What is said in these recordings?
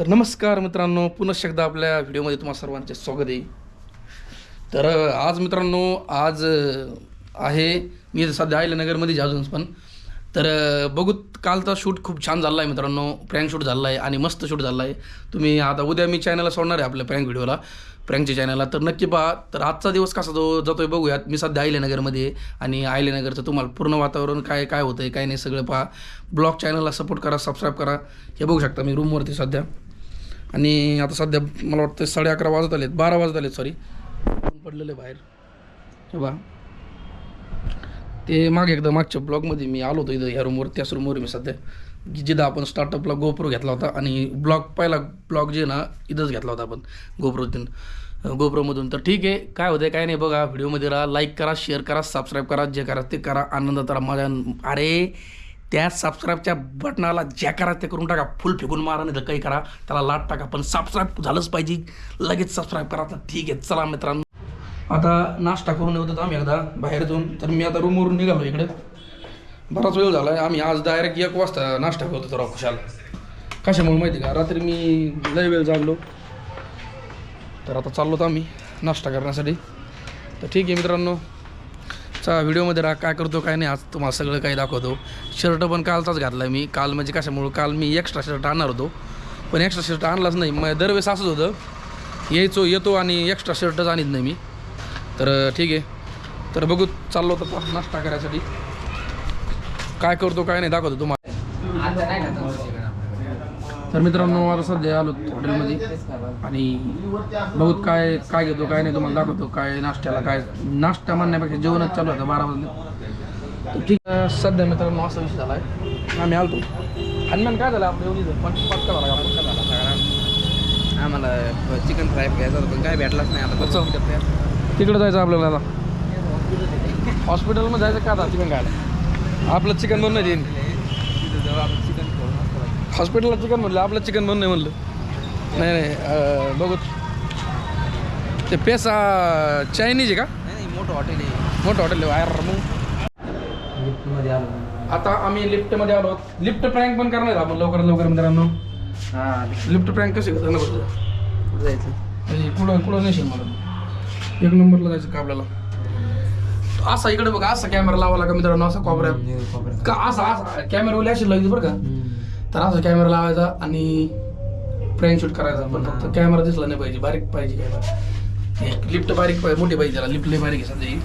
तर नमस्कार मित्रांनो पुनश्च एकदा आपल्या व्हिडिओमध्ये तुम्हाला सर्वांचे स्वागत आहे. तर आज मित्रांनो आज आहे मी सध्या आहे आहे अजून पण. तर बघू कालचा शूट खूप छान झाला आहे मित्रांनो प्रँक शूट झाला आहे आणि मस्त शूट झाला आहे तुम्ही आता उद्या मी चॅनलला सोडणार आहे आपल्या प्रँक व्हिडिओला प्रँकच्या चॅनलला तर नक्की पहा तर आजचा दिवस कसा जो जातोय बघूयात. मी सध्या आयल्यानगरमध्ये आणि आयल्यानगरचं तुम्हाला पूर्ण वातावरण काय काय होतं आहे काय नाही सगळं पहा. ब्लॉग चॅनलला सपोर्ट करा सबस्क्राईब करा. हे बघू शकता मी रूमवरती सध्या. आणि आता सध्या मला वाटतं साडे अकरा वाजत आलेत बारा वाजत आलेत सॉरी पडलेले पडलेलं आहे बाहेर. हे बा ते मागे एकदा मागच्या ब्लॉगमध्ये मी आलो होतो इथं ह्या रूमवर त्याच रूमवर मी सध्या. जिथं आपण स्टार्टअपला गोप्रो घेतला होता आणि ब्लॉग पहिला ब्लॉग जे ना इथंच घेतला होता आपण गोप्रोतून गोप्रोमधून तर ठीक आहे काय होतं काय नाही बघा. व्हिडिओमध्ये राहा लाईक करा शेअर करा सबस्क्राईब करा जे करा ते करा. आनंदात राहा माझ्या अरे त्या सबस्क्राईबच्या बटनाला ज्या करा ते करून टाका. फुल फेकून मारा नाही तर काही करा. त्याला लाट टाका. पण सबस्क्राईब झालंच पाहिजे. लगेच सबस्क्राईब करा. तर ठीक आहे. चला मित्रांनो. आता नाश्ता करून येऊ देतो आम्ही एकदा बाहेर जाऊन. तर मी आता रूमवरून निघालो इकडे. बराच वेळ झाला आहे आम्ही आज डायरेक्ट एक वाजता नाश्ता करतो तर खुशाल. कशामुळे माहिती का? रात्री मी लय वेळ जागलो. तर आता चाललो तर आम्ही नाश्ता करण्यासाठी. तर ठीक आहे मित्रांनो. चा व्हिडिओमध्ये राहा काय करतो काय नाही आज तुम्हाला सगळं काही दाखवतो. शर्ट पण कालचाच घातला मी. काल म्हणजे कशामुळं काल मी एक्स्ट्रा शर्ट आणणार होतो. पण एक्स्ट्रा शर्ट आणलाच नाही. मग दरवेळेस असंच होतं. यायचो येतो आणि एक्स्ट्रा शर्टच आणत नाही मी. तर ठीक आहे. तर बघू चाललो होतो नाश्ता करायसाठी. काय करतो काय नाही दाखवतो तुम्हाला. तर मित्रांनो आता सध्या आलो हॉटेलमध्ये आणि बघू काय काय घेतो काय नाही तुम्हाला दाखवतो काय नाश्त्याला काय. नाश्ता म्हणण्यापेक्षा जेवणच चालू होतं बारा वाजले. ठीक आहे सध्या मित्रांनो असा विषय झाला आहे आम्ही आलतो. हनुमान काय झालं आपल्या एवढी पण पटका झाला काय झाला सगळ्यांना आम्हाला चिकन फ्राय घ्यायचं होतं पण काय भेटलाच नाही आता. कसं? तिकडे जायचं आपल्याला आता. हॉस्पिटलमध्ये जायचं का आता चिकन खायला? आपलं चिकन बनवून येईन हॉस्पिटलला चिकन म्हणलं आपलं चिकन बनवून नाही म्हणलं. नाही नाही बघू. ते पेसा चायनीज आहे का? नाही मोठं हॉटेल आहे. मोठं हॉटेल आहे वायर मग. लिफ्टमध्ये आलो. आता आम्ही लिफ्टमध्ये आलो. लिफ्ट प्रँक पण करणार आपण लवकरात लवकर मित्रांनो. हां लिफ्ट. प्रँक कशी करणार बघू कुठं जायचं? कुठं कुठं नेशील मला एक नंबरला जायचं का आपल्याला? असा इकडे बघा असा कॅमेरा लावायला का मित्रांनो असा कॉपऱ्या का असा असा कॅमेरावाले अशी लागली बरं का? तर असा कॅमेरा लावायचा आणि फ्रेंड शूट करायचा. पण फक्त कॅमेरा दिसला नाही पाहिजे बारीक पाहिजे कॅमेरा लिफ्ट बारीक पाहिजे मोठी पाहिजे त्याला. लिफ्ट लई बारीक आहे सध्या ही.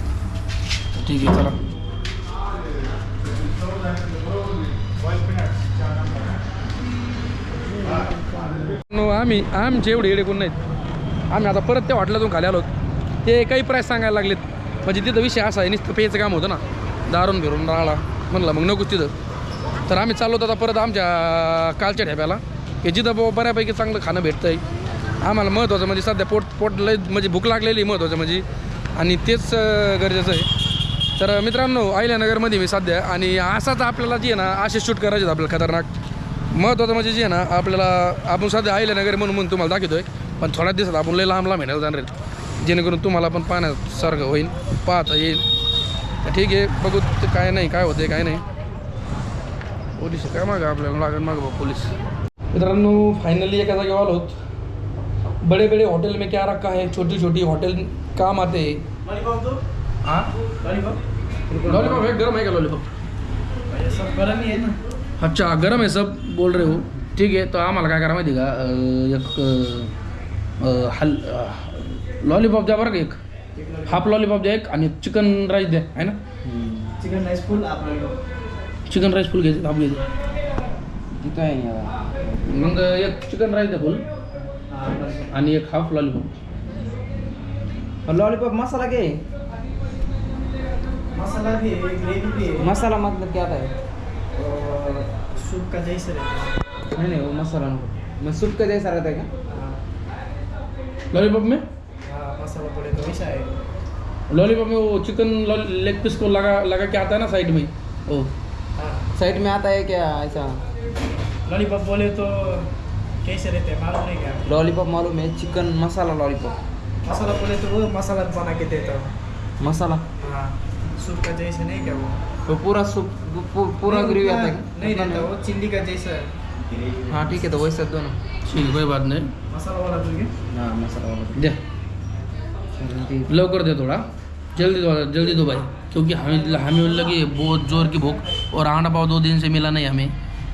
तर ठीक आहे चला. आम्ही आमचे एवढे एवढे कोण नाहीत आम्ही आता परत त्या हॉटेलातून खाली आलो ते काही प्राईस सांगायला लागलेत. म्हणजे तिथं विषय असा आहे नुसतं पेचं काम होतं ना. दारून फिरून राहिला म्हणलं मग नकोच तिथं. तर आम्ही चाललो आता परत आमच्या कालच्या ढेब्याला. की जिथं बऱ्यापैकी चांगलं खाणं भेटतं आहे आम्हाला महत्त्वाचं म्हणजे सध्या पोट पोट लय म्हणजे भूक लागलेली महत्त्वाचं म्हणजे. आणि तेच गरजेचं आहे. तर मित्रांनो अहिल्यानगरमध्ये मी सध्या आणि असाच आपल्याला जे आहे ना असे शूट करायचे आहेत आपल्याला खतरनाक. महत्त्वाचं म्हणजे जे आहे ना आपल्याला आपण सध्या अहिल्यानगर म्हणून म्हणून तुम्हाला दाखवतोय. पण थोड्या दिवसात आपण लय लांब लांब येणार जाणार आहेत. जेणेकरून तुम्हाला पण पाहण्यासारखं होईल पाहता येईल. ठीक आहे बघू काय नाही काय होते काय नाही. पोलीस काय मागं आपल्याला? लागेल मागं बा पोलीस. मित्रांनो फायनली एका जागेवर आलोत बड़े बड़े होटल में क्या रखा है? छोटी छोटी होटल काम आते. हैं? हाँ लॉलीपॉप है गर्म है क्या लॉलीपॉप अच्छा गरम आहे सब बोल रहे हो। ठीक आहे तर आम्हाला काय करा माहिती आहे का? एक हल लॉलीपॉप द्या बरं का एक. हाफ लॉलीपॉप द्या एक आणि चिकन राईस द्या आहे ना? Chicken rice full chicken rice full घ्यायचं हाफ़ घ्यायचं तिथं आहे नाही मग एक चिकन राईस द्या फुल आणि एक हाफ़ लॉलीपॉप लॉलीपॉप मसाला के मसाला भी है ग्रेवी भी है मसाला मतलब क्या था और सूप का जैसे रहता है नहीं नहीं वो मसाला नको. मैं सूप का जैसा रहता है. क्या लॉलीपॉप में? हाँ मसाला पड़े तो वैसा है लॉलीपॉप में वो चिकन लेग पीस को लगा लगा के आता है ना साइड में? ओ साइड में आता है क्या ऐसा? लॉलीपॉप बोले तो कैसे रहते हैं? मालूम नहीं क्या? लॉलीपॉप मालूम है चिकन मसाला लॉलीपॉप मसाला बोले तो वो मसाला बना के देता हूँ। मसाला? हाँ सूप का जैसे नहीं क्या वो? तो पूरा सूप पू- पूरा ग्रेवी आता है नहीं रहता वो चिल्ली का जैसा है। हाँ ठीक है तो वही सब दो ना। ठीक कोई बात नहीं। मसाला वाला तुझे हाँ मसाला वाला। द्या लवकर दे थोड़ा। जल्दी दो जल्दी दो भाई क्योंकि हमें हमें लगी बहुत जोर की भूक और अंडा पाव दो दिन से मिला नाही हमें।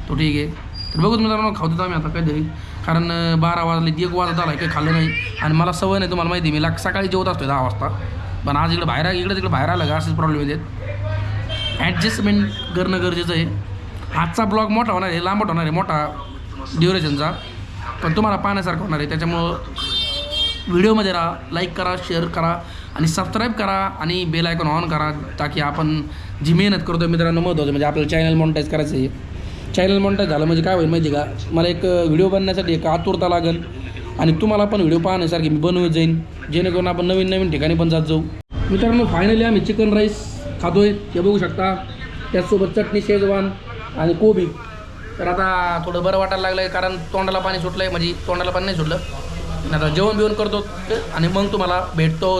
तो ठीक आहे तर बघूच मित्रांनो खाऊ देतो आम्ही आता काहीतरी कारण बारा वाजले एक वाजत आला काही खाल्लं नाही। आणि मला सवय नाही तुम्हाला माहिती मी लाग सकाळी जेवत असतो दहा वाजता. पण आज इकडे बाहेर इकडे तिकडे बाहेर आलं का असेच प्रॉब्लेम येतात ॲडजस्टमेंट करणं गरजेचं आहे. आजचा ब्लॉग मोठा होणार आहे लांबट होणार आहे मोठा ड्युरेशनचा पण तुम्हाला पाहण्यासारखं होणार आहे. त्याच्यामुळं व्हिडिओमध्ये राहा लाईक करा शेअर करा. आणि सबस्क्राईब करा आणि बेल आयकॉन ऑन करा ताकी आपण जी मेहनत करतो मित्रांनो महत्त्वाचं म्हणजे आपल्याला चॅनल मॉनिटाईज करायचं आहे. चॅनल मॉनिटाईज झालं म्हणजे काय होईल माहिती आहे का? मला एक व्हिडिओ बनण्यासाठी एक आतुरता लागेल. आणि तुम्हाला पण व्हिडिओ पाहण्यासारखी मी बनवत जाईन. जेणेकरून आपण नवीन नवीन ठिकाणी पण जात जाऊ. मित्रांनो फायनली आम्ही चिकन राईस खातोय. हे बघू शकता. त्याचसोबत चटणी शेजवान आणि कोबी. तर आता थोडं बरं वाटायला लागलं आहे कारण तोंडाला पाणी सुटलं आहे म्हणजे तोंडाला पाणी नाही सुटलं. आता जेवण बिवण करतो. आणि मग तुम्हाला भेटतो.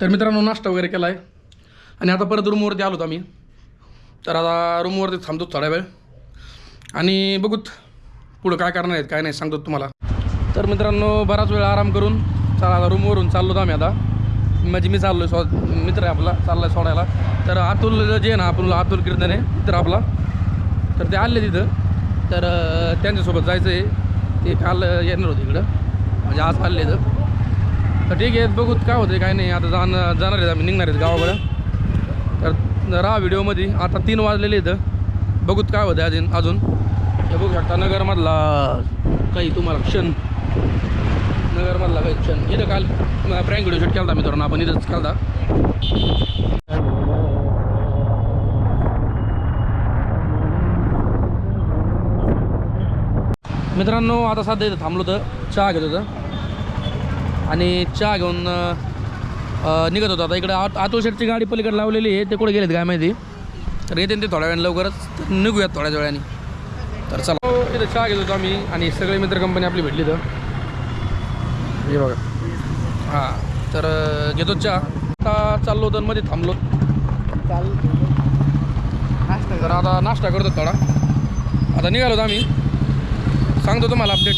तर मित्रांनो नाश्ता वगैरे केला आहे आणि आता परत रूमवरती आलो आम्ही. तर आता रूमवरती थांबतो थोड्या वेळ. आणि बघूत पुढं काय करणार आहेत काय नाही सांगतो तुम्हाला. तर मित्रांनो बराच वेळ आराम करून चला आता रूमवरून चाललो आम्ही आता. म्हणजे मी चाललो आहे स्व मित्र आहे आपला चालला आहे सोडायला. तर अतुल जे आहे ना आपण अतुल कीर्तन आहे मित्र आपला. तर ते आले तिथं. तर त्यांच्यासोबत जायचं आहे ते काल येणार होते इकडं. म्हणजे आज आले तर तर ठीक आहे बघूत काय होतं काय नाही. आता जाण जाणार आहेत आम्ही निघणार आहेत गावाकडं. तर राहा व्हिडिओमध्ये. आता तीन वाजलेले इथं बघूत काय होतं अजून अजून. हे बघू शकता नगरमधला काही तुम्हाला क्षण. नगरमधला काही क्षण. इथं काल प्रँक व्हिडिओ शूट केला होता मित्रांनो आपण इथंच केला मित्रांनो आता सध्या इथं थांबलो होतं. चहा घेत होतं. आणि चहा घेऊन निघत होतो. आता इकडे आत आतुल शेटची गाडी पलीकडे लावलेली आहे. ते कुठे गेलेत काय माहिती? तर येते ते थोड्या वेळाने लवकरच. तर निघूयात थोड्याच वेळाने. तर चला. इथं चहा घेत होतो आम्ही आणि सगळे मित्र कंपनी आपली भेटली तर हे बघा. हां. तर घेतो चहा. आता चाललो तर मध्ये थांबलो. तर आता नाश्ता करतो थोडा. आता निघालो आम्ही. सांगतो तुम्हाला अपडेट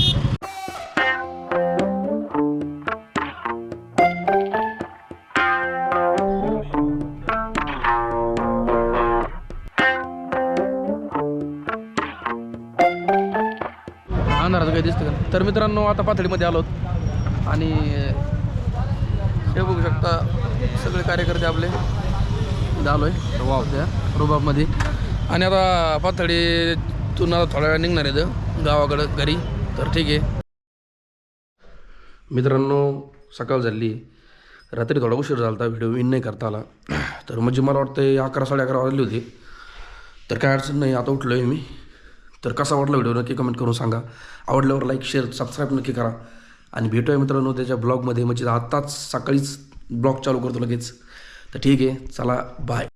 काही दिसतं का? तर मित्रांनो आता पाथडीमध्ये आलोत आणि हे बघू शकता सगळे कार्यकर्ते आपले झालो आलो आहे वाव त्या रुबाबमध्ये. आणि आता पाथडीतून आता थोड्या वेळा निघणार आहे गावाकडं घरी. तर ठीक आहे. मित्रांनो सकाळ झाली. रात्री थोडा उशीर झाला होता व्हिडिओ इन नाही करता आला. तर म्हणजे मला वाटतं अकरा साडे अकरा वाजली होती. तर काय अडचण नाही आता उठलो आहे मी. तर कसा वाटला व्हिडिओ नक्की कमेंट करून सांगा. आवडल्यावर लाईक शेअर सबस्क्राईब नक्की करा. आणि भेटूया मित्रांनो त्याच्या ब्लॉगमध्ये म्हणजे आत्ताच सकाळीच ब्लॉग चालू करतो लगेच. तर ठीक आहे चला बाय